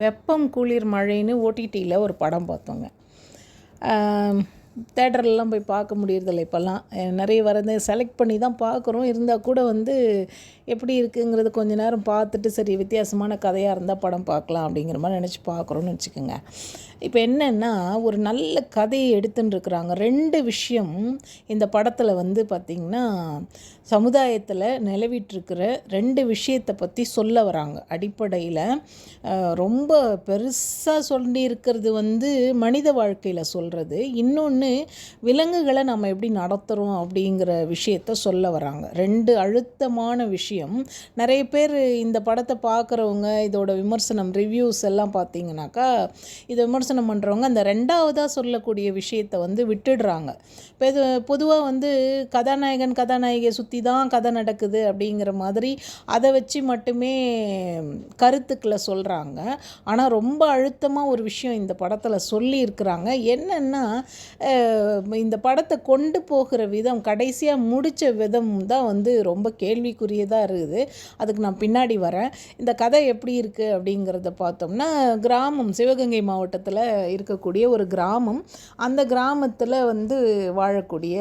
வெப்பம் குளிர் மழைன்னு ஓடிடியில் ஒரு படம் பார்த்தோங்க. தேட்டர்லலாம் போய் பார்க்க முடியறதில்ல இப்போல்லாம். நிறைய வரது செலக்ட் பண்ணி தான் பார்க்குறோம். இருந்தால் கூட வந்து எப்படி இருக்குங்கிறது கொஞ்ச நேரம் பார்த்துட்டு சரி வித்தியாசமான கதையாக இருந்தால் படம் பார்க்கலாம் அப்படிங்கிற மாதிரி நினச்சி பார்க்குறோன்னு வச்சுக்கோங்க. இப்போ என்னென்னா ஒரு நல்ல கதையை எடுத்துட்டுருக்குறாங்க ரெண்டு விஷயம் இந்த படத்தில் வந்து பார்த்திங்கன்னா சமுதாயத்தில் நிலவிட்டுருக்கிற ரெண்டு விஷயத்தை பற்றி சொல்ல வராங்க. அடிப்படையில் ரொம்ப பெருசாக சொல்லி இருக்கிறது வந்து மனித வாழ்க்கையில் சொல்கிறது இன்னொன்று விலங்குகளை நம்ம எப்படி நடத்துகிறோம் அப்படிங்கிற விஷயத்த சொல்ல வராங்க. ரெண்டு அழுத்தமான விஷயம். நிறைய பேர் இந்த படத்தை பார்க்குறவங்க இதோட விமர்சனம் ரிவ்யூஸ் எல்லாம் பார்த்தீங்கன்னாக்கா இதை விமர்சனம் பண்ணுறவங்க அந்த ரெண்டாவதாக சொல்லக்கூடிய விஷயத்தை வந்து விட்டுடுறாங்க. இப்போ இது பொதுவாக வந்து கதாநாயகன் கதாநாயகியை சுற்றி தான் கதை நடக்குது அப்படிங்கிற மாதிரி அதை வச்சு மட்டுமே கருத்துக்களை சொல்கிறாங்க ஆனால் ரொம்ப அழுத்தமாக ஒரு விஷயம் இந்த படத்தில் சொல்லியிருக்கிறாங்க. என்னென்னா இந்த படத்தை கொண்டு போகிற விதம் கடைசியாக முடித்த விதம் தான் வந்து ரொம்ப கேள்விக்குரியதாக இருக்குது. அதுக்கு நான் பின்னாடி வரேன். இந்த கதை எப்படி இருக்குது அப்படிங்கிறத பார்த்தோம்னா கிராமம் சிவகங்கை மாவட்டத்தில் இருக்கக்கூடிய ஒரு கிராமம். அந்த கிராமத்தில் வந்து வாழக்கூடிய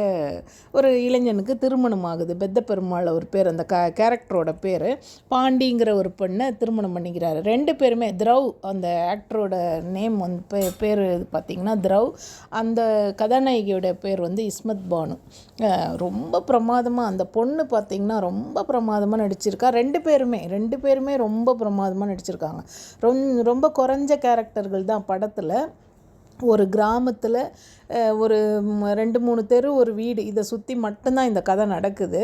ஒரு இளைஞனுக்கு திருமணம் ஆகுது பெத்த பெருமாள் ஒரு பேர் அந்த க கேரக்டரோட பேர். பாண்டிங்கிற ஒரு பெண்ணை திருமணம் பண்ணிக்கிறாரு. ரெண்டு பேருமே திரவ் அந்த ஆக்டரோட நேம் வந்து பே பேர் பார்த்திங்கன்னா திரவ் அந்த க கதாநாயகியோட பேர் வந்து இஸ்மத் பானு. ரொம்ப பிரமாதமாக அந்த பொண்ணு பார்த்திங்கன்னா ரொம்ப பிரமாதமாக நடிச்சிருக்கா. ரெண்டு பேருமே ரெண்டு பேருமே ரொம்ப பிரமாதமாக நடிச்சிருக்காங்க. ரொம் ரொம்ப குறைஞ்ச கேரக்டர்கள் தான் படத்தில். ஒரு கிராமத்தில் ஒரு ரெண்டு மூணு தெரு ஒரு வீடு இதை சுற்றி மட்டும்தான் இந்த கதை நடக்குது.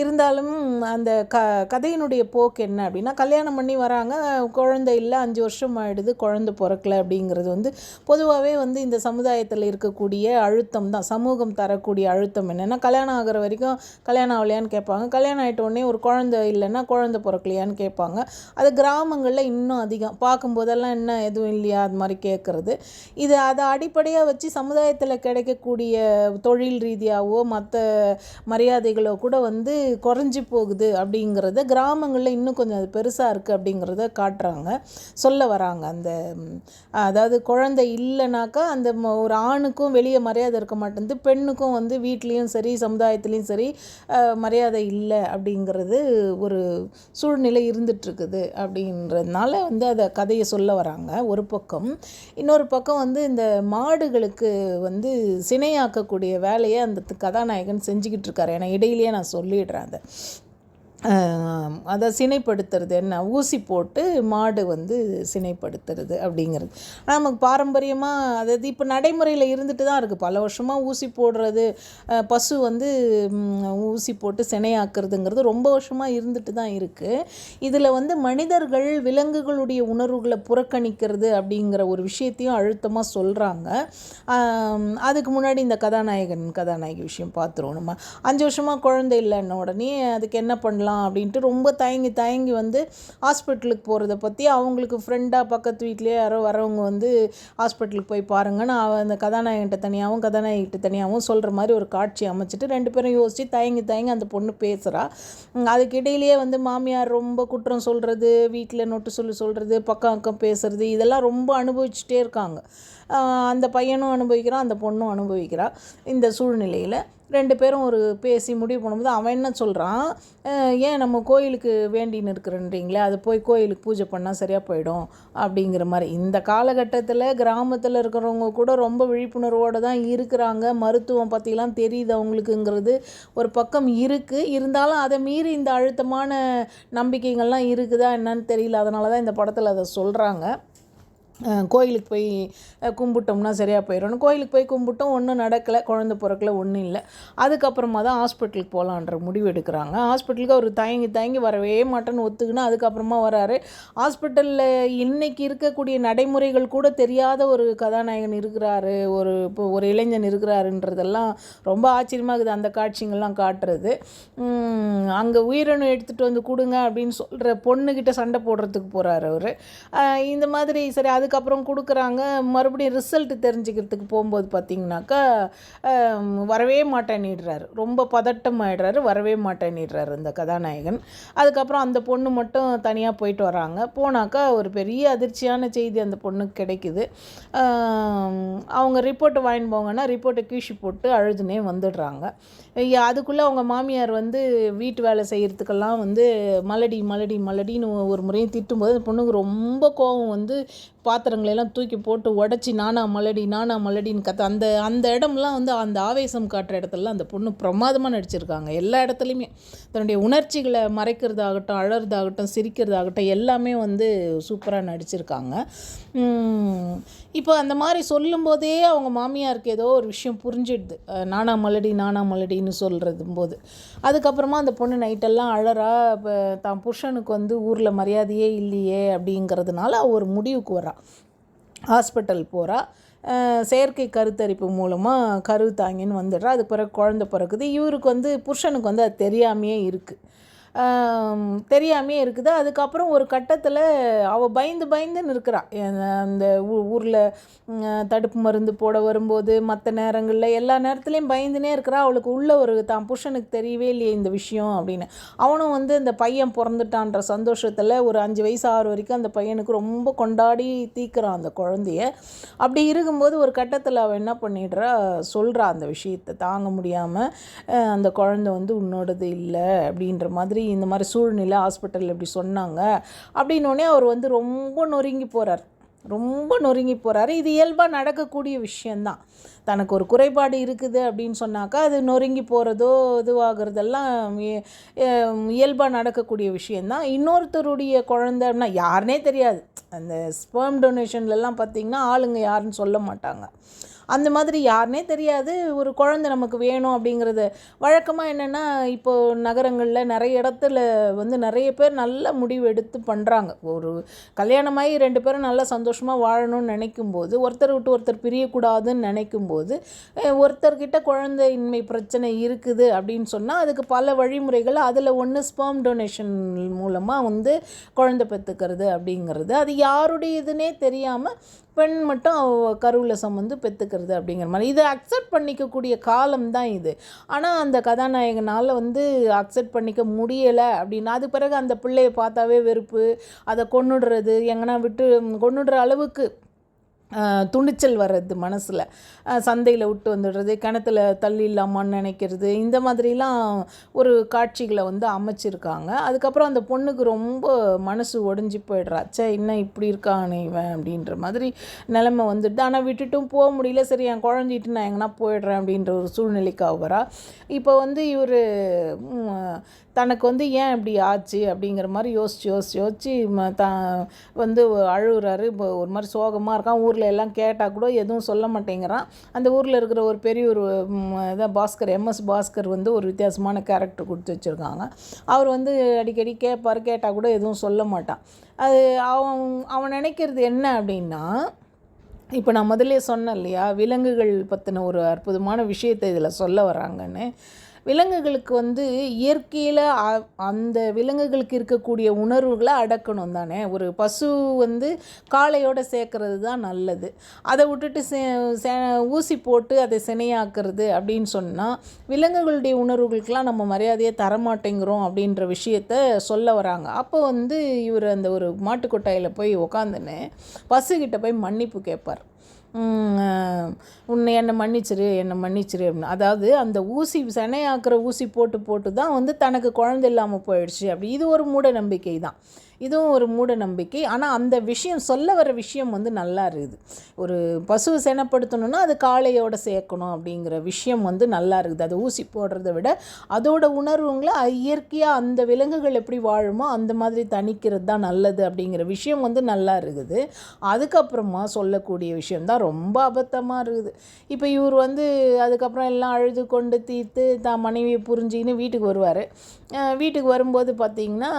இருந்தாலும் அந்த க கதையினுடைய போக்கு என்ன அப்படின்னா கல்யாணம் பண்ணி வராங்க குழந்தை இல்லை அஞ்சு வருஷம் ஆகிடுது குழந்த பிறக்கல அப்படிங்கிறது வந்து பொதுவாகவே வந்து இந்த சமுதாயத்தில் இருக்கக்கூடிய அழுத்தம் தான் சமூகம் தரக்கூடிய அழுத்தம் என்னென்னா கல்யாணம் ஆகிற வரைக்கும் கல்யாணம் ஆகலையான்னு கேட்பாங்க. கல்யாணம் ஆகிட்ட உடனே ஒரு குழந்தை இல்லைன்னா குழந்த பிறக்கலையான்னு கேட்பாங்க. அது கிராமங்களில் இன்னும் அதிகம். பார்க்கும்போதெல்லாம் என்ன எதுவும் இல்லையா அது மாதிரி கேட்குறது. இது அதை அடிப்படையாக வச்சு சமுதாயத்தில் கிடைக்கக்கூடிய தொழில் ரீதியாகவோ மற்ற மரியாதைகளோ கூட வந்து குறைஞ்சி போகுது அப்படிங்கிறத கிராமங்களில் இன்னும் கொஞ்சம் அது பெருசாக இருக்குது அப்படிங்கிறத காட்டுறாங்க. சொல்ல வராங்க. அந்த அதாவது குழந்தை இல்லைனாக்கா அந்த ஒரு ஆணுக்கும் வெளியே மரியாதை இருக்க மாட்டேங்குது. பெண்ணுக்கும் வந்து வீட்லேயும் சரி சமுதாயத்துலேயும் சரி மரியாதை இல்லை அப்படிங்கிறது ஒரு சூழ்நிலை இருந்துகிட்ருக்குது அப்படின்றதுனால வந்து அதை கதையை சொல்ல வராங்க. ஒரு பக்கம். இன்னொரு பக்கம் வந்து இந்த மாடுகளுக்கு வந்து சினையாக்கக்கூடிய வேலையை அந்த கதாநாயகன் செஞ்சுக்கிட்டு இருக்காரு. ஏன்னா இடையிலேயே நான் சொல்லிடுறேன் அதை. அதை சினைப்படுத்துறது என்ன? ஊசி போட்டு மாடு வந்து சினைப்படுத்துறது அப்படிங்கிறது. நமக்கு பாரம்பரியமாக அதாவது இப்போ நடைமுறையில் இருந்துட்டு தான் இருக்குது பல வருஷமாக ஊசி போடுறது பசு வந்து ஊசி போட்டு சினையாக்குறதுங்கிறது ரொம்ப வருஷமாக இருந்துட்டு தான் இருக்குது இதில் வந்து மனிதர்கள் விலங்குகளுடைய உணர்வுகளை புறக்கணிக்கிறது அப்படிங்கிற ஒரு விஷயத்தையும் அழுத்தமாக சொல்கிறாங்க அதுக்கு முன்னாடி இந்த கதாநாயகன் கதாநாயகி விஷயம் பார்த்துருவோம் நம்ம. அஞ்சு வருஷமாக குழந்தை இல்லைன்ன உடனே அதுக்கு என்ன பண்ணலாம்? பண்ணலாம் அப்படின்ட்டு ரொம்ப தயங்கி தயங்கி வந்து ஹாஸ்பிட்டலுக்கு போகிறத பற்றி அவங்களுக்கு ஃப்ரெண்டாக பக்கத்து வீட்லேயே யாரோ வரவங்க வந்து ஹாஸ்பிட்டலுக்கு போய் பாருங்கன்னு அவன் அந்த கதாநாயகிட்ட தனியாகவும் கதாநாயகிட்ட தனியாகவும் சொல்கிற மாதிரி ஒரு காட்சி அமைச்சிட்டு ரெண்டு பேரும் யோசித்து தயங்கி தயங்கி அந்த பொண்ணு பேசுகிறா அதுக்கிடையிலேயே வந்து மாமியார் ரொம்ப குற்றம் சொல்கிறது வீட்டில் நொட்டு சொல்லி சொல்கிறது பக்கம் அக்கம் பேசுகிறது இதெல்லாம் ரொம்ப அனுபவிச்சுட்டே இருக்காங்க. அந்த பையனும் அனுபவிக்கிறான் அந்த பொண்ணும் அனுபவிக்கிறாள் இந்த சூழ்நிலையில் ரெண்டு பேரும் ஒரு பேசி முடிவு பண்ணும்போது அவன் என்ன சொல்கிறான் ஏன் நம்ம கோயிலுக்கு வேண்டின்னு இருக்கிறன்றீங்களே அது போய் கோயிலுக்கு பூஜை பண்ணால் சரியாக போயிடும். அப்படிங்கிற மாதிரி. இந்த காலகட்டத்தில் கிராமத்தில் இருக்கிறவங்க கூட ரொம்ப விழிப்புணர்வோடு தான் இருக்கிறாங்க. மருத்துவம் பற்றிலாம் தெரியுது அவங்களுக்குங்கிறது. ஒரு பக்கம் இருக்குது இருந்தாலும் அதை மீறி இந்த அழுத்தமான நம்பிக்கைகள்லாம் இருக்குதா என்னன்னு தெரியல. அதனால தான் இந்த படத்தில் அதை சொல்கிறாங்க கோயிலுக்கு போய் கும்பிட்டோம்னா சரியாக போயிடும் கோயிலுக்கு போய் கும்பிட்டோம் ஒன்றும் நடக்கலை குழந்த பிறக்கல ஒன்றும் இல்லை. அதுக்கப்புறமா தான் ஹாஸ்பிட்டலுக்கு போகலான்ற முடிவு எடுக்கிறாங்க. ஹாஸ்பிட்டலுக்கு அவர் தயங்கி தயங்கி வரவே மாட்டேன்னு ஒத்துக்கினா அதுக்கப்புறமா வராரு. ஹாஸ்பிட்டலில் இன்றைக்கி இருக்கக்கூடிய நடைமுறைகள் கூட தெரியாத ஒரு கதாநாயகன் இருக்கிறாரு ஒரு இப்போ ஒரு இளைஞன் இருக்கிறாருன்றதெல்லாம் ரொம்ப ஆச்சரியமாக இருக்குது. அந்த காட்சிங்கள்லாம் காட்டுறது. அங்கே உயிரணு எடுத்துகிட்டு வந்து கொடுங்க அப்படின்னு சொல்கிற பொண்ணுக்கிட்ட சண்டை போடுறதுக்கு போகிறாரு அவர். இந்த மாதிரி சரி அது அதுக்கப்புறம் கொடுக்குறாங்க. மறுபடியும் ரிசல்ட் தெரிஞ்சுக்கிறதுக்கு போகும்போது பார்த்தீங்கன்னாக்கா வரவே மாட்டேன்னிடுறாரு. ரொம்ப பதட்டம் ஆயிடுறாரு வரவே மாட்டேன்னிடுறாரு இந்த கதாநாயகன். அதுக்கப்புறம் அந்த பொண்ணு மட்டும் தனியாக போயிட்டு வராங்க. போனாக்கா ஒரு பெரிய அதிர்ச்சியான செய்தி அந்த பொண்ணுக்கு கிடைக்குது. அவங்க ரிப்போர்ட்டை வாங்கிட்டு போங்கன்னா ரிப்போர்ட்டை கீழ்ச்சி போட்டு அழுதுனே வந்துடுறாங்க. அதுக்குள்ளே அவங்க மாமியார் வந்து வீட்டு வேலை செய்கிறதுக்கெல்லாம் வந்து மலடி மலடி மலடின்னு ஒரு முறையும் திட்டும்போது அந்த பொண்ணுக்கு ரொம்ப கோபம் வந்து பாத்திரங்களெல்லாம் தூக்கி போட்டு உடச்சி நானா மலடி நானா மலடின்னு கத்த அந்த அந்த இடம்லாம் வந்து அந்த ஆவேசம் காட்டுற இடத்துலலாம் அந்த பொண்ணு பிரமாதமாக நடிச்சிருக்காங்க. எல்லா இடத்துலையுமே. தன்னுடைய உணர்ச்சிகளை மறைக்கிறதாகட்டும் அழறதாகட்டும் சிரிக்கிறதாகட்டும் எல்லாமே வந்து சூப்பராக நடிச்சிருக்காங்க. இப்போ அந்த மாதிரி சொல்லும்போதே அவங்க மாமியாருக்கு ஏதோ ஒரு விஷயம் புரிஞ்சிடுது. நானா மலடி நானா மலடின்னு சொல்கிறது போது அதுக்கப்புறமா அந்த பொண்ணு நைட்டெல்லாம் அழறா இப்போ தான் புருஷனுக்கு வந்து ஊரில் மரியாதையே இல்லையே அப்படிங்கிறதுனால அவள் ஒரு முடிவுக்கு வரான் ஹாஸ்பிட்டல் போகிறா செயற்கை கருத்தரிப்பு மூலமாக கரு தாங்கின்னு வந்துடுறா. அது பிறகு குழந்த பிறக்குது. இவருக்கு வந்து புருஷனுக்கு வந்து அது தெரியாமையே இருக்குது தெரியாமையே இருக்குது. அதுக்கப்புறம் ஒரு கட்டத்தில் அவள் பயந்து பயந்துன்னு இருக்கிறாள் அந்த ஊரில் தடுப்பு மருந்து போட வரும்போது மற்ற நேரங்களில் எல்லா நேரத்துலையும் பயந்துனே இருக்கிறா. அவளுக்கு உள்ள ஒரு தான் புருஷனுக்கு தெரியவே இல்லையே இந்த விஷயம் அப்படின்னு. அவனும் வந்து இந்த பையன் பிறந்துட்டான்ற சந்தோஷத்தில் ஒரு அஞ்சு வயசு ஆறு வரைக்கும் அந்த பையனுக்கு ரொம்ப கொண்டாடி தீக்கிறான் அந்த குழந்தைய. அப்படி இருக்கும்போது ஒரு கட்டத்தில் அவள் என்ன பண்ணிடுறா சொல்கிறா அந்த விஷயத்தை தாங்க முடியாமல் அந்த குழந்தை வந்து உன்னோடது இல்லை அப்படின்ற மாதிரி இந்த மாதிரி சூழ்நிலை ஹாஸ்பிட்டலில் இப்படி சொன்னாங்க. அப்படின்னோடனே அவர் வந்து ரொம்ப நொறுங்கி போகிறார் ரொம்ப நொறுங்கி போகிறாரு இது இயல்பாக நடக்கக்கூடிய விஷயந்தான். தனக்கு ஒரு குறைபாடு இருக்குது அப்படின்னு சொன்னாக்கா அது நொறுங்கி போகிறதோ இதுவாகிறதெல்லாம் இயல்பாக நடக்கக்கூடிய விஷயந்தான். இன்னொருத்தருடைய குழந்தைன்னா யாருனே தெரியாது. அந்த ஸ்பெர்ம் டொனேஷன்லலாம் பார்த்திங்கன்னா ஆளுங்க யாருன்னு சொல்ல மாட்டாங்க. அந்த மாதிரி யாருனே தெரியாது. ஒரு குழந்தை நமக்கு வேணும் அப்படிங்கிறது. வழக்கமாக என்னென்னா இப்போது நகரங்களில் நிறைய இடத்துல வந்து நிறைய பேர் நல்ல முடிவு எடுத்து பண்ணுறாங்க ஒரு கல்யாணமாகி ரெண்டு பேரும் நல்லா சந்தோஷமாக வாழணும்னு நினைக்கும்போது ஒருத்தர் விட்டு ஒருத்தர் பிரியக்கூடாதுன்னு நினைக்கும்போது போது ஒருத்தர்கிட்ட குழந்தையின்மை பிரச்சனை இருக்குது அப்படின்னு சொன்னால் அதுக்கு பல வழிமுறைகள் அதில் ஒன்று ஸ்பேம் டொனேஷன் மூலமாக வந்து குழந்தை பெற்றுக்கிறது அப்படிங்கிறது. அது யாருடைய இதுனே தெரியாமல் பெண் மட்டும் கருவில் சம்மந்து பெற்றுக்கிறது அப்படிங்கிற மாதிரி. இதை அக்செப்ட் பண்ணிக்கக்கூடிய காலம் தான் இது. ஆனால் அந்த கதாநாயகனால் வந்து அக்செப்ட் பண்ணிக்க முடியலை அப்படின்னா அது பிறகு அந்த பிள்ளையை பார்த்தாவே வெறுப்பு. அதை கொண்டுடுறது எங்கன்னா விட்டு கொண்டுடுற அளவுக்கு துணிச்சல் வர்றது மனசில். சந்தையில் விட்டு வந்துடுறது கிணத்துல தள்ளிடலாமான்னு நினைக்கிறது இந்த மாதிரிலாம் ஒரு காட்சிகளை வந்து அமைச்சிருக்காங்க. அதுக்கப்புறம் அந்த பொண்ணுக்கு ரொம்ப மனசு ஒடிஞ்சு போயிடுறா. ச்சே இன்னும் இப்படி இருக்கானே இவன் அப்படின்ற மாதிரி நிலமை வந்துடுது. ஆனால் விட்டுட்டும் போக முடியல. சரி என் குழந்தைட்டு நான் எங்கன்னா போயிடுறேன் அப்படின்ற ஒரு சூழ்நிலைக்கு அவ வரா இப்போ வந்து இவர் தனக்கு வந்து ஏன் இப்படி ஆச்சு அப்படிங்கிற மாதிரி யோசிச்சு யோசிச்சு யோசிச்சு ம- வந்து அழுகுறாரு. இப்போ ஒரு மாதிரி சோகமாக இருக்கான். ஊர் ஊரில் எல்லாம் கேட்டால் கூட எதுவும் சொல்ல மாட்டேங்கிறான். அந்த ஊரில் இருக்கிற ஒரு பெரிய ஒரு இதான் பாஸ்கர் எம்எஸ் பாஸ்கர் வந்து ஒரு வித்தியாசமான கேரக்டர் கொடுத்து வச்சுருக்காங்க. அவர் வந்து அடிக்கடி கேட்பார் கேட்டால் கூட எதுவும் சொல்ல மாட்டான். அது அவன் அவன் நினைக்கிறது என்ன அப்படின்னா இப்போ நான் முதல்ல சொன்னேன் இல்லையா விலங்குகள் பற்றின ஒரு அற்புதமான விஷயத்தை இதில் சொல்ல வராங்கன்னு விலங்குகளுக்கு வந்து இயற்கையில் அந்த விலங்குகளுக்கு இருக்கக்கூடிய உணர்வுகளை அடக்கணும் தானே. ஒரு பசு வந்து காளையோடு சேர்க்கறது தான் நல்லது. அதை விட்டுட்டு சே சே- ஊசி போட்டு அதை சினையாக்குறது அப்படின்னு சொன்னால் விலங்குகளுடைய உணர்வுகளுக்கெல்லாம் நம்ம மரியாதையை தரமாட்டேங்கிறோம் அப்படின்ற விஷயத்த சொல்ல வராங்க. அப்போ வந்து இவர் அந்த ஒரு மாட்டுக்கொட்டாயில் போய் உக்காந்துன்னு பசுக்கிட்ட போய் மன்னிப்பு கேட்பார் உன்னை என்னை மன்னிச்சிரு என்னை மன்னிச்சிரு அப்படின்னு. அதாவது அந்த ஊசி சினையாக்குற ஊசி போட்டு போட்டு தான் வந்து தனக்கு குழந்தை இல்லாமல் போயிடுச்சு. அப்படி இது ஒரு மூட நம்பிக்கை தான். இதுவும் ஒரு மூட நம்பிக்கை ஆனால் அந்த விஷயம் சொல்ல வர விஷயம் வந்து நல்லா இருக்குது. ஒரு பசுவை செனப்படுத்தணும்னா அது காளையோட சேர்க்கணும் அப்படிங்கிற விஷயம் வந்து நல்லா இருக்குது. அது ஊசி போடுறத விட அதோட உணர்வுங்களை இயற்கையாக அந்த விலங்குகள் எப்படி வாழுமோ அந்த மாதிரி தணிக்கிறது தான் நல்லது அப்படிங்கிற விஷயம் வந்து நல்லா இருக்குது. அதுக்கப்புறமா சொல்லக்கூடிய விஷயம் தான் ரொம்ப அபத்தமாக இருக்குது. இப்போ இவர் வந்து அதுக்கப்புறம் எல்லாம் அழுது கொண்டு தீர்த்து தான் மனைவியை புரிஞ்சுக்கின்னு வீட்டுக்கு வருவார். வீட்டுக்கு வரும்போது பார்த்திங்கன்னா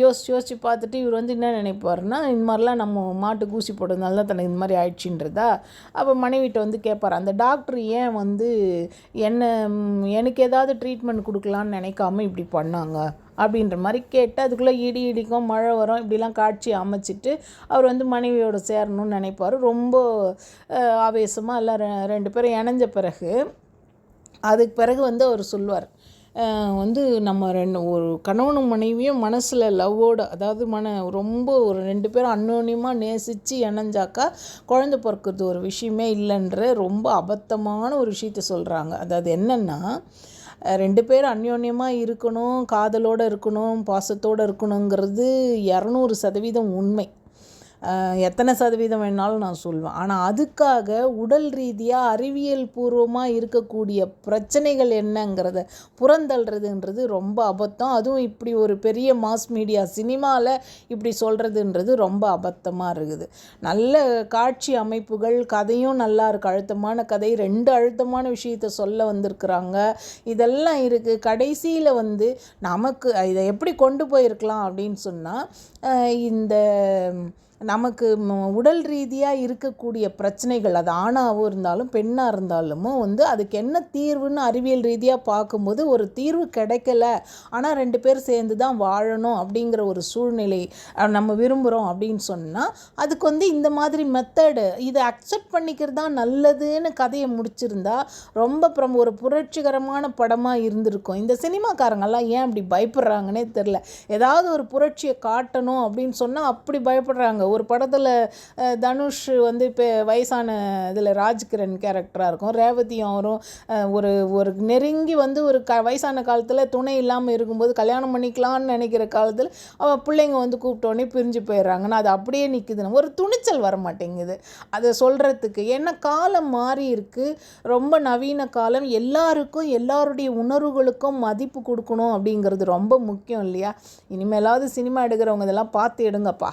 யோ யோசிச்சு யோசித்து பார்த்துட்டு இவர் வந்து என்ன நினைப்பாருன்னா இந்த மாதிரிலாம் நம்ம மாட்டுக்கு ஊசி போட்டதுனால தான் தனக்கு இந்த மாதிரி ஆயிடுச்சுன்றதா? அப்போ மனைவிட்ட வந்து கேட்பார். அந்த டாக்டர் ஏன் வந்து என்ன எனக்கு ஏதாவது ட்ரீட்மெண்ட் கொடுக்கலான்னு நினைக்காம இப்படி பண்ணாங்க அப்படின்ற மாதிரி கேட்டு அதுக்குள்ளே இடி இடிக்கும் மழை வரும் இப்படிலாம் காட்சி அமைச்சிட்டு அவர் வந்து மனைவியோட சேரணும்னு நினைப்பார். ரொம்ப ஆவேசமாக எல்லாம் ரெ- ரெண்டு பேரும் இணைஞ்ச பிறகு அதுக்கு பிறகு வந்து அவர் சொல்லுவார். வந்து நம்ம ரெண்டு ஒரு கணவனும் மனைவியும் மனசில் லவ்வோட அதாவது மன ரொம்ப ஒரு ரெண்டு பேரும் அன்னோன்யமாக நேசித்து இணைஞ்சாக்கா குழந்தை பிறக்கிறது ஒரு விஷயமே இல்லைன்ற ரொம்ப அபத்தமான ஒரு விஷயத்த சொல்கிறாங்க அதாவது என்னென்னா ரெண்டு பேரும் அந்யோன்யமாக இருக்கணும் காதலோடு இருக்கணும் பாசத்தோடு இருக்கணுங்கிறது இரநூறு சதவீதம் உண்மை. எத்தனை சதவீதம் வேணாலும் நான் சொல்லுவேன் ஆனால் அதுக்காக உடல் ரீதியாக அறிவியல் பூர்வமாக இருக்கக்கூடிய பிரச்சனைகள் என்னங்கிறத புறந்தள்ளுறதுன்றது ரொம்ப அபத்தம். அதுவும் இப்படி ஒரு பெரிய மாஸ் மீடியா சினிமாவில் இப்படி சொல்கிறதுன்றது ரொம்ப அபத்தமாக இருக்குது. நல்ல காட்சி அமைப்புகள் கதையும் நல்லா இருக்குது அழுத்தமான கதை ரெண்டு அழுத்தமான விஷயத்த சொல்ல வந்திருக்கிறாங்க. இதெல்லாம் இருக்குது கடைசியில் வந்து நமக்கு இதை எப்படி கொண்டு போயிருக்கலாம் அப்படின்னு சொன்னால் இந்த நமக்கு உடல் ரீதியாக இருக்கக்கூடிய பிரச்சனைகள் அது ஆணாகவும் இருந்தாலும் பெண்ணாக இருந்தாலும் வந்து அதுக்கு என்ன தீர்வுன்னு அறிவியல் ரீதியாக பார்க்கும்போது ஒரு தீர்வு கிடைக்கல. ஆனால் ரெண்டு பேர் சேர்ந்து தான் வாழணும் அப்படிங்கிற ஒரு சூழ்நிலை நம்ம விரும்புகிறோம் அப்படின்னு சொன்னால் அதுக்கு வந்து இந்த மாதிரி மெத்தடு இதை அக்செப்ட் பண்ணிக்கிறது தான் நல்லதுன்னு கதையை முடிச்சிருந்தா ரொம்ப பிரம் ஒரு புரட்சிகரமான படமாக இருந்திருக்கும். இந்த சினிமாக்காரங்கெல்லாம் ஏன் அப்படி பயப்படுறாங்கன்னே தெரில ஏதாவது ஒரு புரட்சியை காட்டணும் அப்படின்னு சொன்னால் அப்படி பயப்படுறாங்க. ஒரு படத்தில் தனுஷ் வந்து இப்போ வயசான இதில் ராஜ்கிரண் கேரக்டராக இருக்கும். ரேவதியும் அவரும் ஒரு ஒரு நெருங்கி வந்து ஒரு க வயசான காலத்தில் துணை இல்லாமல் இருக்கும்போது கல்யாணம் பண்ணிக்கலாம்னு நினைக்கிற காலத்தில் அவன் பிள்ளைங்க வந்து கூப்பிட்டோன்னே பிரிஞ்சு போயிடுறாங்கன்னா அது அப்படியே நிற்குதுன்னு ஒரு துணிச்சல் வர மாட்டேங்குது அதை சொல்கிறதுக்கு ஏன்னா காலம் மாறி இருக்குது ரொம்ப நவீன காலம். எல்லாருக்கும் எல்லாருடைய உணர்வுகளுக்கும் மதிப்பு கொடுக்கணும் அப்படிங்கிறது ரொம்ப முக்கியம் இல்லையா? இனிமேலாவது சினிமா எடுக்கிறவங்க இதெல்லாம் பார்த்து எடுங்கப்பா.